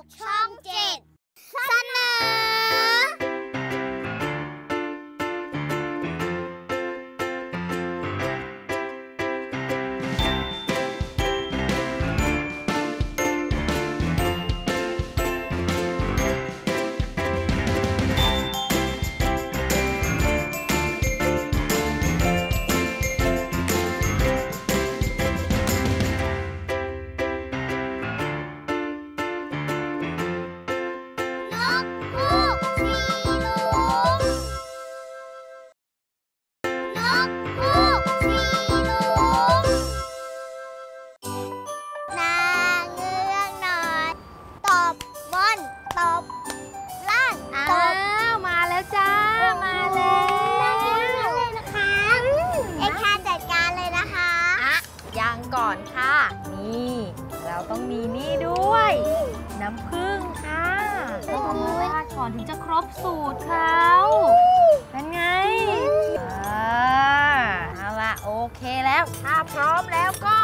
กช่อง อนค่ะ นี่ เราต้องมีนี่ด้วย น้ำผึ้งค่ะต้องเอามาราดก่อนถึงจะครบสูตรเขาเป็นไงอ่าเอาละโอเคแล้ว ถ้าพร้อมแล้วก็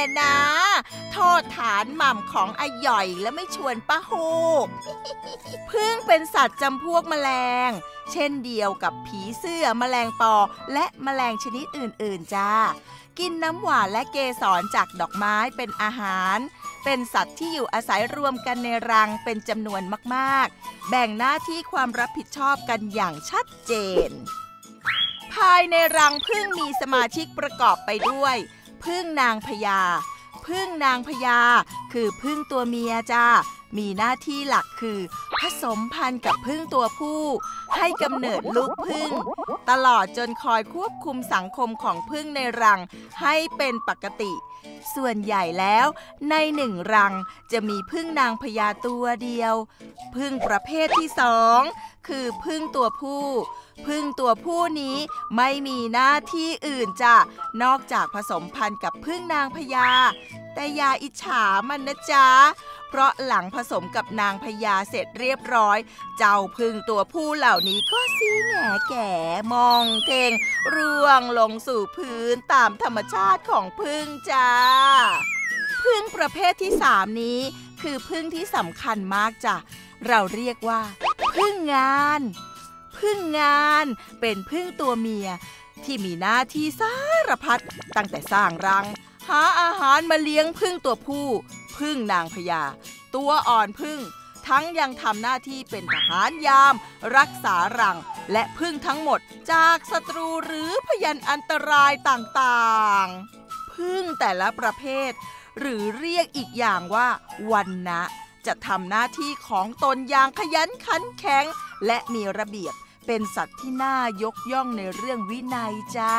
ละนะ โทษฐานหม่ำของอาหย่อยและไม่ชวนป้าฮูกพึ่งเป็นสัตว์จำพวกแมลง เช่นเดียวกับผีเสื้อแมลงปอ และแมลงชนิดอื่น ๆ จ้า กินน้ำหวานและเกสรจากดอกไม้เป็นอาหาร เป็นสัตว์ที่อยู่อาศัยรวมกันในรังเป็นจำนวนมาก ๆ แบ่งหน้าที่ความรับผิดชอบกันอย่างชัดเจน ภายในรังพึ่งมีสมาชิกประกอบไปด้วย พึ่งนางพญาพึ่งนางพญาคือพึ่งตัวเมียจ้า มีหน้าที่หลักคือ ผสมพันธุ์กับพึ่งตัวผู้ ให้กำเนิดลูกพึ่ง ตลอดจนคอยควบคุมสังคมของพึ่งในรังให้เป็นปกติ ส่วนใหญ่แล้วในหนึ่งรังจะมีพึ่งนางพญาตัวเดียว พึ่งประเภทที่สอง คือพึ่งตัวผู้พึ่งตัวผู้นี้ไม่มีหน้าที่อื่นจ้ะนอกจากผสมพันธุ์กับพึ่งนางพญาแต่อย่าอิจฉามันนะจ๊ะเพราะหลังผสมกับนางพญาเสร็จเรียบร้อย เจ้าพึ่งตัวผู้เหล่านี้ก็ซีแหง่แก่มองเทงร่วงลงสู่พื้นตามธรรมชาติของพึ่งจ้าพึ่งประเภทที่สามนี้ คือพึ่งที่สำคัญมากจ้ะเราเรียกว่า พึ่งงาน พึ่งงานเป็นพึ่งตัวเมีย ที่มีหน้าที่สารพัดตั้งแต่สร้างรัง หาอาหารมาเลี้ยงพึ่งตัวผู้ พึ่งนางพญาตัวอ่อนพึ่ง ทั้งยังทำหน้าที่เป็นทหารยาม รักษารัง และพึ่งทั้งหมดจากศัตรูหรือพยันอันตรายต่างๆ พึ่งแต่ละประเภท หรือเรียกอีกอย่างว่าวันนะ จะทำหน้าที่ของตนอย่างขยันขันแข็ง และมีระเบียบเป็นสัตว์ที่น่ายกย่องในเรื่องวินัยจ้า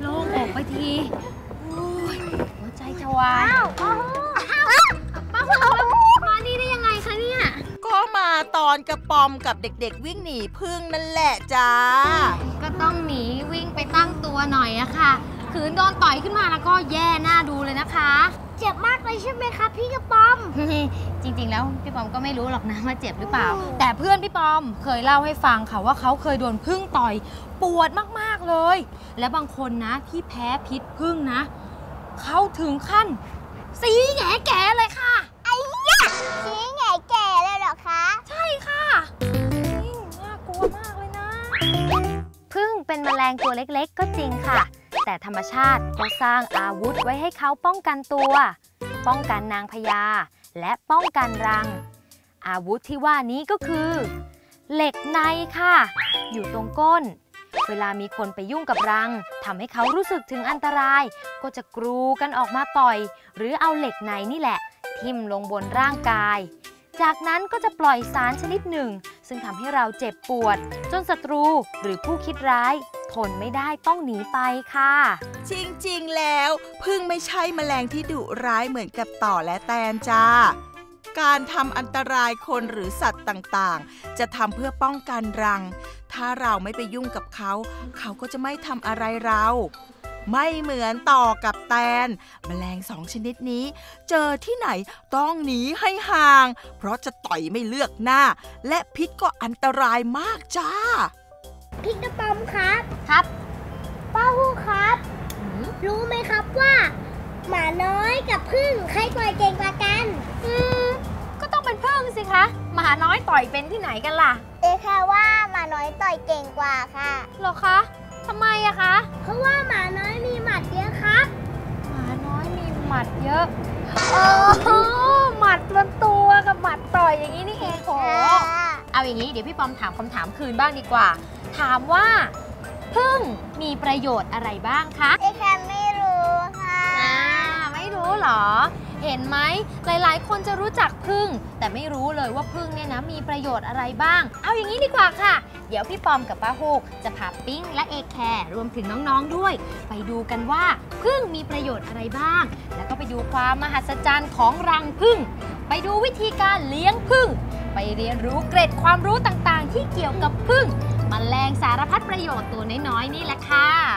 โล่งอกไปทีโอ้ยหัวใจจะวาย อนกระปอมกับเด็กๆ วิ่งหนีพึ่งนั่นแหละจ้า ก็ต้องหนีวิ่งไปตั้งตัวหน่อยอะค่ะ ขืนโดนต่อยขึ้นมาแล้วก็แย่หน้าดูเลยนะคะ เจ็บมากเลยใช่ไหมคะพี่กระป๋อม จริงๆ แล้วพี่ปอมก็ไม่รู้หรอกนะว่าเจ็บหรือเปล่า แต่เพื่อนพี่ปอมเคยเล่าให้ฟังค่ะว่าเขาเคยโดนพึ่งต่อยปวดมากๆเลย และบางคนนะที่แพ้พิษพึ่งนะเขาถึงขั้น สีแง่แก่เลยค่ะชี้ไงแก่ แมลงตัวเล็กๆ ก็จริงค่ะ แต่ธรรมชาติก็สร้างอาวุธไว้ให้เขาป้องกันตัว ป้องกันนางพญาและป้องกันรัง อาวุธที่ว่านี้ก็คือ เหล็กในค่ะ อยู่ตรงก้น เวลามีคนไปยุ่งกับรังทำให้เขารู้สึกถึงอันตราย ก็จะกรูกันออกมาต่อย หรือเอาเหล็กในนี่แหละ ทิ่มลงบนร่างกายจากนั้นก็จะปล่อยสารชนิดหนึ่ง ซึ่งทำให้เราเจ็บปวด จนศัตรูหรือผู้คิดร้าย ทนไม่ได้ต้องหนีไปค่ะ จริงๆแล้วพึ่งไม่ใช่แมลงที่ดุร้ายเหมือนกับต่อและแตนจ้าการทำอันตรายคนหรือสัตว์ต่างๆ จะทำเพื่อป้องกันรัง ถ้าเราไม่ไปยุ่งกับเขา เขาก็จะไม่ทำอะไรเรา ไม่เหมือนต่อกับแตน แมลงสองชนิดนี้ เจอที่ไหนต้องหนีให้ห่าง เพราะจะต่อยไม่เลือกหน้า และพิษก็อันตรายมากจ้า พี่กระป๋อมครับ ครับป้าฮู้ครับ รู้ไหมครับว่า หมาน้อยกับพึ่งใครต่อยเก่งกว่ากัน อืมก็ต้องเป็นพึ่งสิคะ หมาน้อยต่อยเป็นที่ไหนกันล่ะ เอแค่ว่าหมาน้อยต่อยเก่งกว่าค่ะเหรอคะทำไมอะคะ เพราะว่าหมาน้อยมีหมัดเยอะครับ หมาน้อยมีหมัดเยอะโอ้โหหมัดบนตัวกับหมัดต่อยอย่างนี้นี่เองโอ้เอาอย่างนี้เดี๋ยวพี่ปอมถามคำถามคืนบ้างดีกว่า ถามว่าพึ่งมีประโยชน์อะไรบ้างคะเอแค่ไม่รู้ค่ะอ่าไม่รู้เหรอ เห็นไหมหลาย ๆ คนจะรู้จักพึ่ง แต่ไม่รู้เลยว่าพึ่งเนี่ยนะมีประโยชน์อะไรบ้าง เอาอย่างนี้ดีกว่าค่ะ เดี๋ยวพี่ปอมกับป้าฮูกจะพาปิ้งและเอแคร์รวมถึงน้องๆด้วย ไปดูกันว่าพึ่งมีประโยชน์อะไรบ้าง แล้วก็ไปดูความมหัศจรรย์ของรังพึ่ง ไปดูวิธีการเลี้ยงพึ่ง ไปเรียนรู้เกร็ดความรู้ต่างๆ ที่เกี่ยวกับพึ่งม แมลงสารพัดประโยชน์ตัวน้อยๆนี่แหละค่ะ